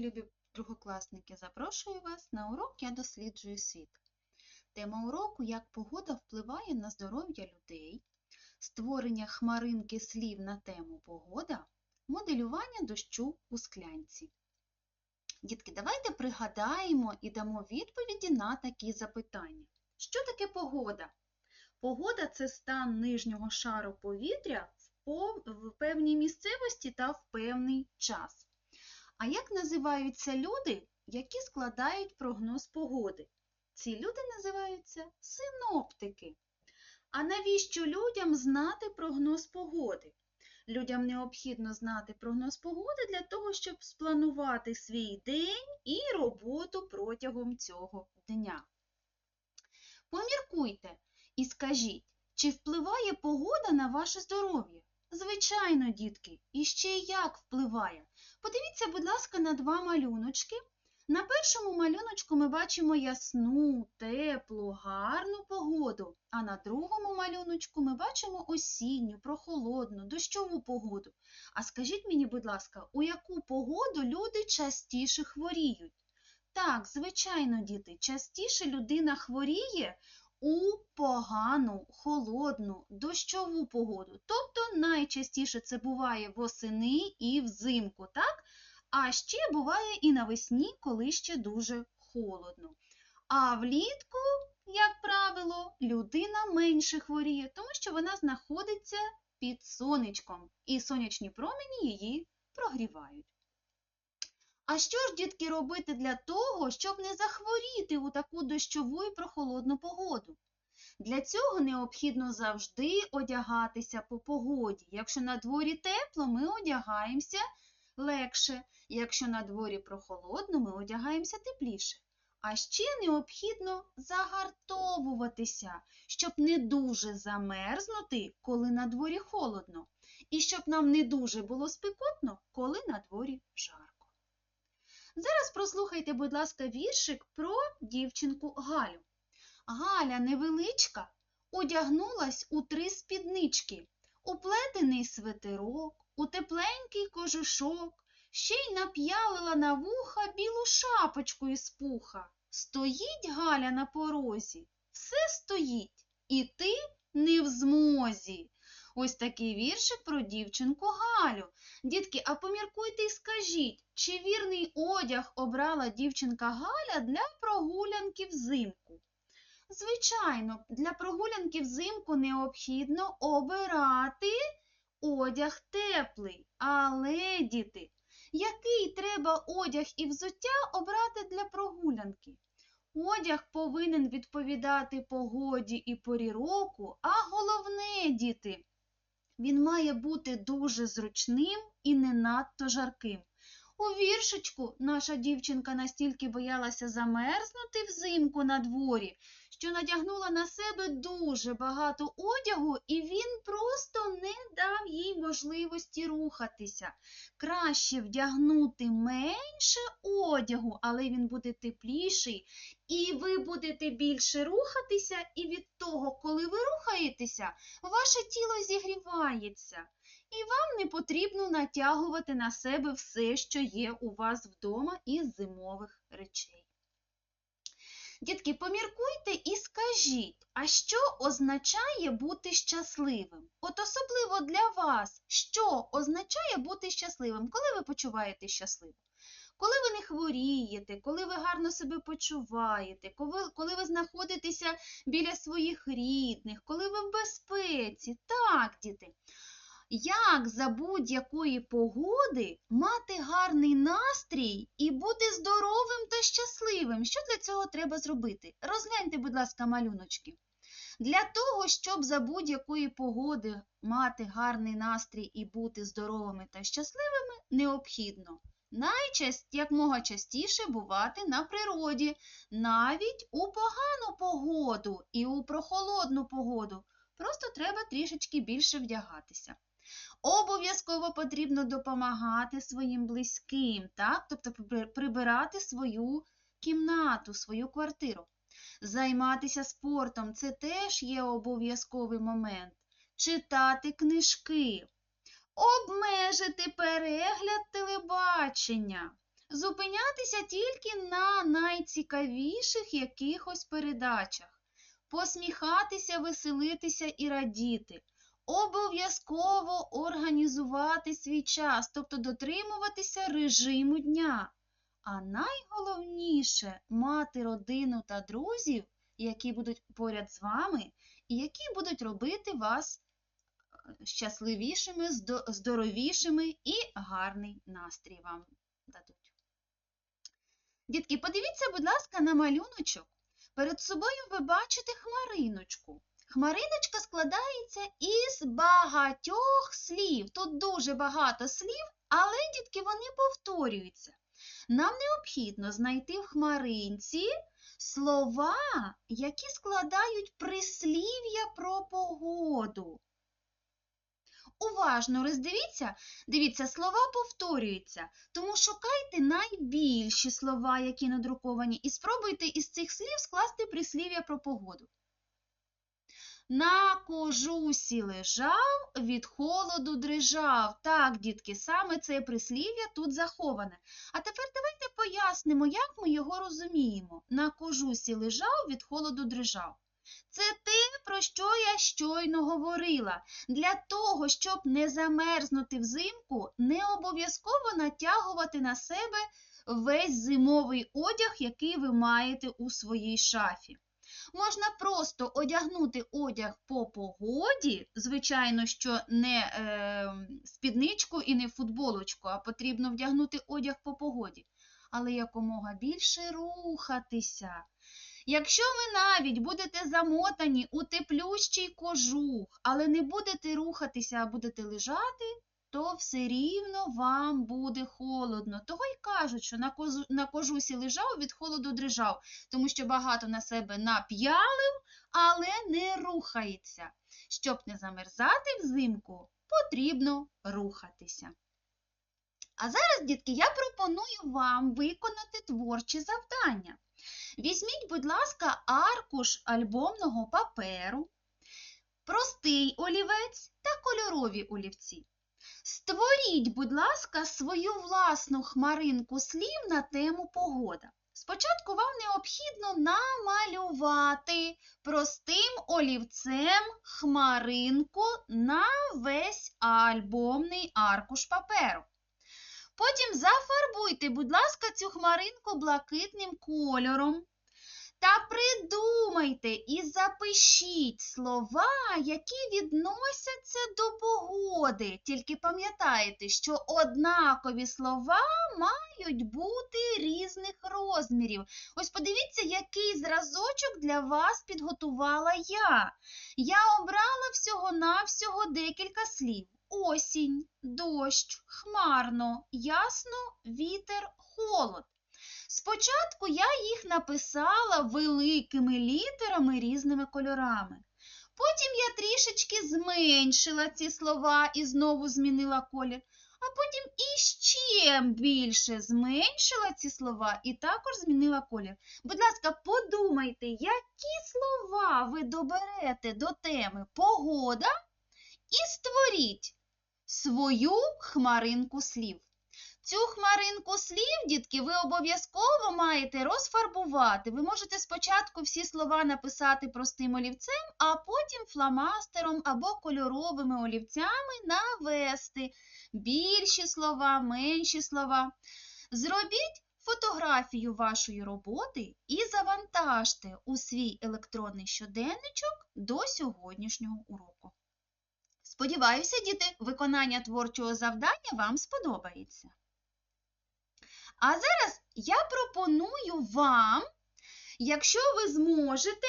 любі другокласники, запрошую вас на урок Я досліджую світ. Тема уроку Як погода впливає на здоров'я людей, створення хмаринки слів на тему погода, моделювання дощу у склянці. Дітки, давайте пригадаємо і дамо відповіді на такі запитання. Що таке погода? Погода це стан нижнього шару повітря в певній місцевості та в певний час. А як називаються люди, які складають прогноз погоди? Ці люди називаються синоптики. А навіщо людям знати прогноз погоди? Людям необхідно знати прогноз погоди для того, щоб спланувати свій день і роботу протягом цього дня. Поміркуйте і скажіть, чи впливає погода на ваше здоров'я? Звичайно, дітки, і ще як впливає. Подивіться, будь ласка, на два малюночки. На першому малюночку ми бачимо ясну, теплу, гарну погоду, а на другому малюночку ми бачимо осінню, прохолодну, дощову погоду. А скажіть мені, будь ласка, у яку погоду люди частіше хворіють? Так, звичайно, діти, частіше людина хворіє у погану, холодну, дощову погоду. Тобто найчастіше це буває восени і взимку, так? А ще буває і навесні, коли ще дуже холодно. А влітку, як правило, людина менше хворіє, тому що вона знаходиться під сонечком, і сонячні промені її прогрівають. А що ж, дітки, робити для того, щоб не захворіти у таку дощову і прохолодну погоду? Для цього необхідно завжди одягатися по погоді. Якщо на дворі тепло, ми одягаємося легше. Якщо на дворі прохолодно, ми одягаємося тепліше. А ще необхідно загартовуватися, щоб не дуже замерзнути, коли на дворі холодно, і щоб нам не дуже було спекотно, коли на дворі жарко. Зараз прослухайте, будь ласка, віршик про дівчинку Галю. Галя невеличка одягнулась у три спіднички, у плетений свитерок, у тепленький кожушок, ще й нап'ялила на вуха білу шапочку із пуха. Стоїть Галя на порозі, все стоїть, і ти не в змозі. Ось такий віршик про дівчинку Галю. Дітки, а поміркуйте і скажіть, чи вірний одяг обрала дівчинка Галя для прогулянки взимку? Звичайно, для прогулянки взимку необхідно обирати одяг теплий. Але, діти, який треба одяг і взуття обрати для прогулянки? Одяг повинен відповідати погоді і порі року, а головне, діти, він має бути дуже зручним і не надто жарким. У віршечку наша дівчинка настільки боялася замерзнути взимку на дворі, що надягнула на себе дуже багато одягу, і він просто їй можливості рухатися. Краще вдягнути менше одягу, але він буде тепліший, і ви будете більше рухатися, і від того, коли ви рухаєтеся, ваше тіло зігрівається. І вам не потрібно натягувати на себе все, що є у вас вдома із зимових речей. Дітки, поміркуйте і скажіть, а що означає бути щасливим? От особливо для вас, що означає бути щасливим, коли ви почуваєте щасливо? Коли ви не хворієте, коли ви гарно себе почуваєте, коли, коли ви знаходитеся біля своїх рідних, коли ви в безпеці. Так, діти. Як за будь-якої погоди мати гарний настрій і бути здоровим та щасливим? Що для цього треба зробити? Розгляньте, будь ласка, малюночки. Для того, щоб за будь-якої погоди мати гарний настрій і бути здоровими та щасливими, необхідно найчаст, якмога частіше бувати на природі, навіть у погану погоду і у прохолодну погоду. Просто треба трішечки більше вдягатися. Обов'язково потрібно допомагати своїм близьким, так? тобто прибирати свою кімнату, свою квартиру. Займатися спортом це теж є обов'язковий момент. Читати книжки, обмежити перегляд телебачення, зупинятися тільки на найцікавіших якихось передачах, посміхатися, веселитися і радіти. Обов'язково організувати свій час, тобто дотримуватися режиму дня. А найголовніше мати родину та друзів, які будуть поряд з вами і які будуть робити вас е, щасливішими, здоровішими і гарний настрій вам дадуть. Дітки, подивіться, будь ласка, на малюночок. Перед собою ви бачите хмариночку. Хмариночка складається із багатьох слів. Тут дуже багато слів, але, дітки, вони повторюються. Нам необхідно знайти в хмаринці слова, які складають прислів'я про погоду. Уважно роздивіться, дивіться, слова повторюються, тому шукайте найбільші слова, які надруковані, і спробуйте із цих слів скласти прислів'я про погоду. На кожусі лежав, від холоду дрижав. Так, дітки, саме це прислів'я тут заховане. А тепер давайте пояснимо, як ми його розуміємо. На кожусі лежав, від холоду дрижав. Це те, про що я щойно говорила. Для того, щоб не замерзнути взимку, не обов'язково натягувати на себе весь зимовий одяг, який ви маєте у своїй шафі. Можна просто одягнути одяг по погоді, звичайно, що не е, спідничку і не футболочку, а потрібно вдягнути одяг по погоді, але якомога більше рухатися. Якщо ви навіть будете замотані у теплющий кожух, але не будете рухатися, а будете лежати, то все рівно вам буде холодно. Того й кажуть, що на, кожусі лежав, від холоду дрижав, тому що багато на себе нап'ялив, але не рухається. Щоб не замерзати взимку, потрібно рухатися. А зараз, дітки, я пропоную вам виконати творчі завдання. Візьміть, будь ласка, аркуш альбомного паперу, простий олівець та кольорові олівці. Створіть, будь ласка, свою власну хмаринку слів на тему погода. Спочатку вам необхідно намалювати простим олівцем хмаринку на весь альбомний аркуш паперу. Потім зафарбуйте, будь ласка, цю хмаринку блакитним кольором. Та придумайте і запишіть слова, які відносяться до погоди. Тільки пам'ятайте, що однакові слова мають бути різних розмірів. Ось подивіться, який зразочок для вас підготувала я. Я обрала всього-навсього декілька слів. Осінь, дощ, хмарно, ясно, вітер, холод. Спочатку я їх написала великими літерами різними кольорами. Потім я трішечки зменшила ці слова і знову змінила колір, а потім іще більше зменшила ці слова і також змінила колір. Будь ласка, подумайте, які слова ви доберете до теми погода і створіть свою хмаринку слів. Цю хмаринку слів, дітки, ви обов'язково маєте розфарбувати. Ви можете спочатку всі слова написати простим олівцем, а потім фломастером або кольоровими олівцями навести більші слова, менші слова. Зробіть фотографію вашої роботи і завантажте у свій електронний щоденничок до сьогоднішнього уроку. Сподіваюся, діти, виконання творчого завдання вам сподобається. А зараз я пропоную вам, якщо ви зможете,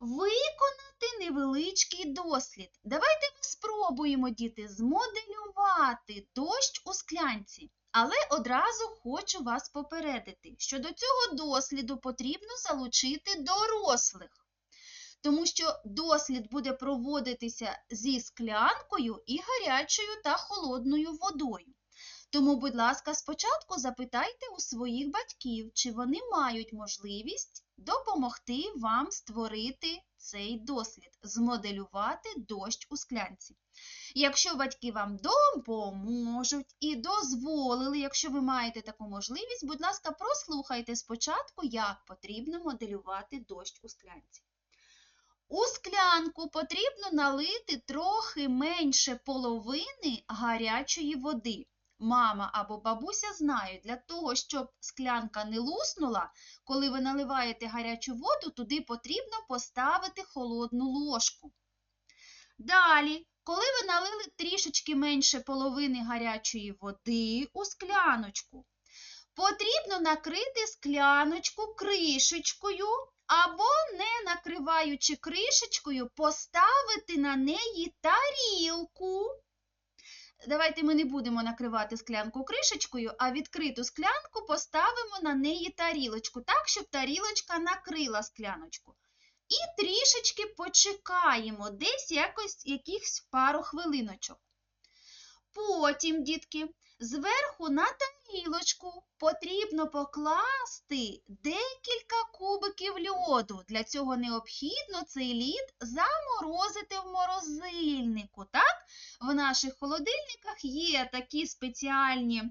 виконати невеличкий дослід. Давайте спробуємо, діти, змоделювати дощ у склянці. Але одразу хочу вас попередити, що до цього досліду потрібно залучити дорослих, тому що дослід буде проводитися зі склянкою і гарячою та холодною водою. Тому, будь ласка, спочатку запитайте у своїх батьків, чи вони мають можливість допомогти вам створити цей дослід, змоделювати дощ у склянці. Якщо батьки вам допоможуть і дозволили, якщо ви маєте таку можливість, будь ласка, прослухайте спочатку, як потрібно моделювати дощ у склянці. У склянку потрібно налити трохи менше половини гарячої води. Мама або бабуся знають, для того, щоб склянка не луснула, коли ви наливаєте гарячу воду, туди потрібно поставити холодну ложку. Далі, коли ви налили трішечки менше половини гарячої води у скляночку, потрібно накрити скляночку кришечкою або, не накриваючи кришечкою, поставити на неї тарілку. Давайте ми не будемо накривати склянку кришечкою, а відкриту склянку поставимо на неї тарілочку, так, щоб тарілочка накрила скляночку. І трішечки почекаємо, десь якось якихось пару хвилиночок. Потім, дітки, зверху на тарілочку потрібно покласти декілька кубиків льоду. Для цього необхідно цей лід заморозити в морозильнику. Так? В наших холодильниках є такі спеціальні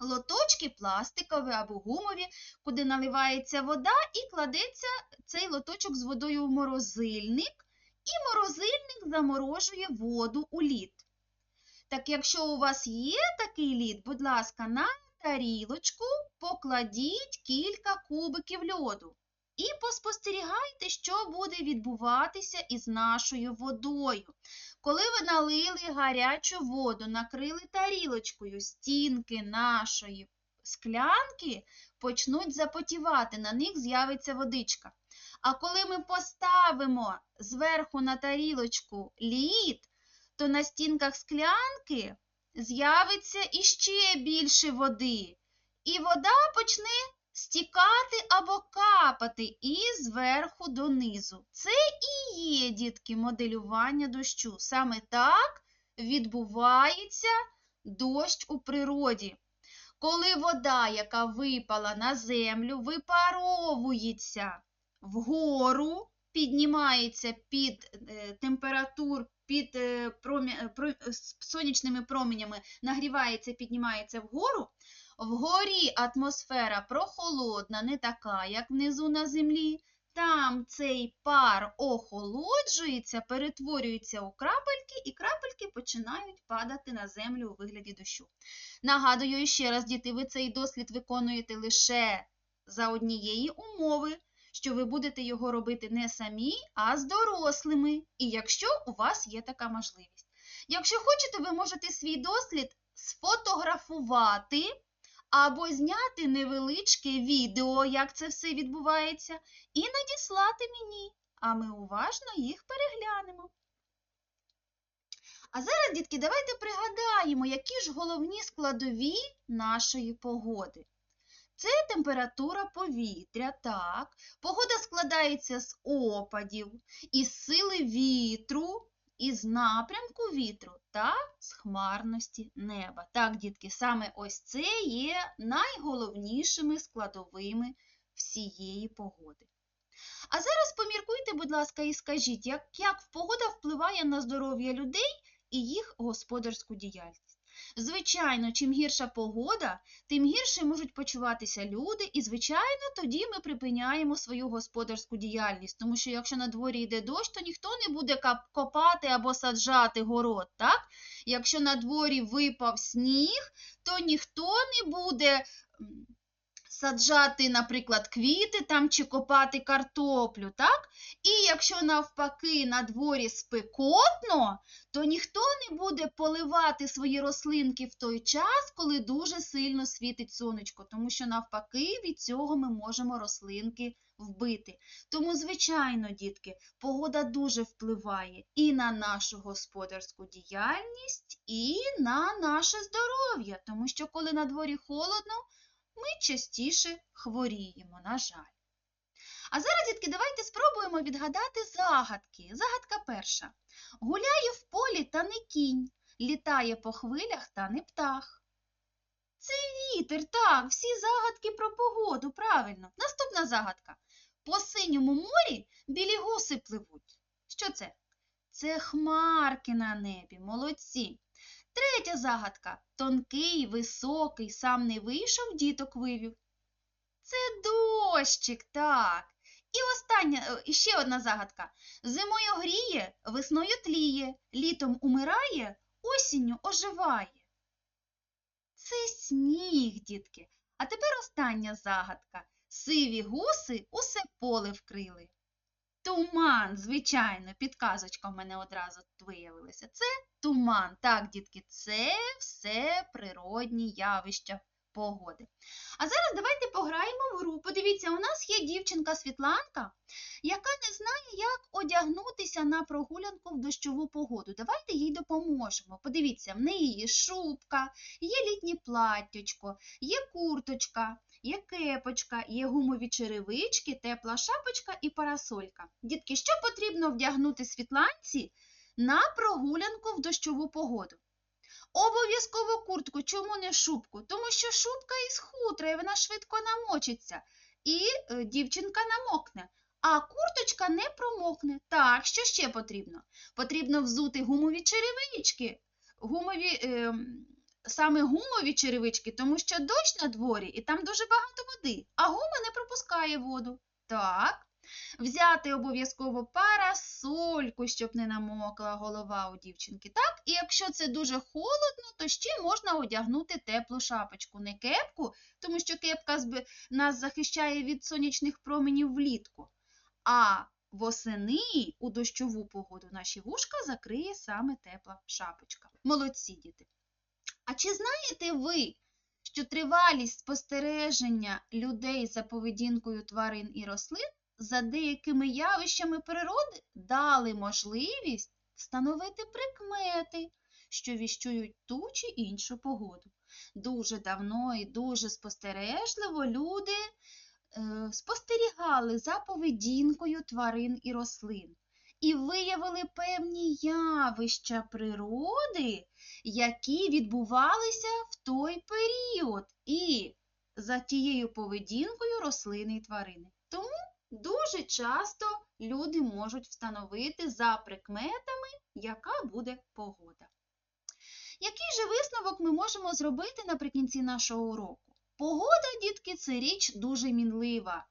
лоточки, пластикові або гумові, куди наливається вода і кладеться цей лоточок з водою в морозильник, і морозильник заморожує воду у лід. Так якщо у вас є такий лід, будь ласка, на тарілочку покладіть кілька кубиків льоду. І поспостерігайте, що буде відбуватися із нашою водою. Коли ви налили гарячу воду, накрили тарілочкою, стінки нашої склянки почнуть запотівати, на них з'явиться водичка. А коли ми поставимо зверху на тарілочку лід, то на стінках склянки з'явиться іще більше води, і вода почне стікати або капати і зверху донизу. Це і є, дітки, моделювання дощу. Саме так відбувається дощ у природі. Коли вода, яка випала на землю, випаровується вгору, піднімається під е, температур, під е, промі... про... сонячними променями, нагрівається, піднімається вгору, Вгорі атмосфера прохолодна, не така, як внизу на землі. Там цей пар охолоджується, перетворюється у крапельки, і крапельки починають падати на землю у вигляді дощу. Нагадую ще раз, діти, ви цей дослід виконуєте лише за однієї умови, що ви будете його робити не самі, а з дорослими, і якщо у вас є така можливість. Якщо хочете, ви можете свій дослід сфотографувати або зняти невеличке відео, як це все відбувається, і надіслати мені, а ми уважно їх переглянемо. А зараз, дітки, давайте пригадаємо, які ж головні складові нашої погоди. Це температура повітря, так. Погода складається з опадів, із сили вітру, із напрямку вітру та з хмарності неба. Так, дітки, саме ось це є найголовнішими складовими всієї погоди. А зараз поміркуйте, будь ласка, і скажіть, як, як погода впливає на здоров'я людей і їх господарську діяльність. Звичайно, чим гірша погода, тим гірше можуть почуватися люди, і, звичайно, тоді ми припиняємо свою господарську діяльність, тому що якщо на дворі йде дощ, то ніхто не буде копати або саджати город. так? Якщо на дворі випав сніг, то ніхто не буде саджати, наприклад, квіти там чи копати картоплю, так? І якщо навпаки на дворі спекотно, то ніхто не буде поливати свої рослинки в той час, коли дуже сильно світить сонечко, тому що навпаки від цього ми можемо рослинки вбити. Тому, звичайно, дітки, погода дуже впливає і на нашу господарську діяльність, і на наше здоров'я, тому що коли на дворі холодно, ми частіше хворіємо, на жаль. А зараз, дітки, давайте спробуємо відгадати загадки. Загадка перша. Гуляє в полі та не кінь, літає по хвилях та не птах. Це вітер, так, всі загадки про погоду, правильно. Наступна загадка. по синьому морі білі гуси пливуть. Що це? Це хмарки на небі, молодці. Третя загадка. Тонкий, високий, сам не вийшов, діток вивів. Це дощик, так. І остання, е, ще одна загадка. Зимою гріє, весною тліє, літом умирає, осінню оживає. Це сніг, дітки. А тепер остання загадка. Сиві гуси усе поле вкрили. Туман, звичайно, підказочка в мене одразу виявилася. Це туман. Так, дітки, це все природні явища погоди. А зараз давайте пограємо в гру. Подивіться, у нас є дівчинка Світланка, яка не знає, як одягнутися на прогулянку в дощову погоду. Давайте їй допоможемо. Подивіться, в неї є шубка, є літнє платтячко, є курточка, є кепочка, є гумові черевички, тепла шапочка і парасолька. Дітки, що потрібно вдягнути Світланці на прогулянку в дощову погоду? Обов'язково куртку, чому не шубку? Тому що шубка із хутра, і вона швидко намочиться, і е, дівчинка намокне. А курточка не промокне. Так, що ще потрібно? Потрібно взути гумові черевички, гумові, е, саме гумові черевички, тому що дощ на дворі і там дуже багато води, а гума не пропускає воду. Так. Взяти обов'язково парасольку, щоб не намокла голова у дівчинки. Так, і якщо це дуже холодно, то ще можна одягнути теплу шапочку, не кепку, тому що кепка нас захищає від сонячних променів влітку. А восени у дощову погоду наші вушка закриє саме тепла шапочка. Молодці діти. А чи знаєте ви, що тривалість спостереження людей за поведінкою тварин і рослин за деякими явищами природи дали можливість встановити прикмети, що віщують ту чи іншу погоду. Дуже давно і дуже спостережливо люди е, спостерігали за поведінкою тварин і рослин і виявили певні явища природи, які відбувалися в той період, і за тією поведінкою рослини і тварини. Тому дуже часто люди можуть встановити за прикметами, яка буде погода. Який же висновок ми можемо зробити наприкінці нашого уроку? Погода, дітки, це річ дуже мінлива.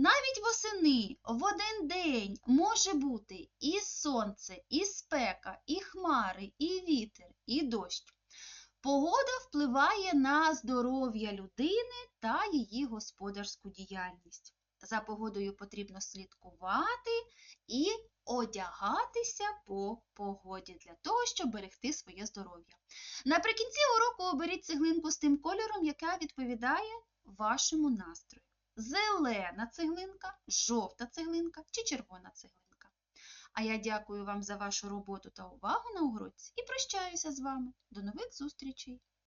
Навіть восени в один день може бути і сонце, і спека, і хмари, і вітер, і дощ. Погода впливає на здоров'я людини та її господарську діяльність. За погодою потрібно слідкувати і одягатися по погоді для того, щоб берегти своє здоров'я. Наприкінці уроку оберіть цеглинку з тим кольором, яка відповідає вашому настрою. Зелена цеглинка, жовта цеглинка чи червона цеглинка. А я дякую вам за вашу роботу та увагу на уроці і прощаюся з вами. До нових зустрічей!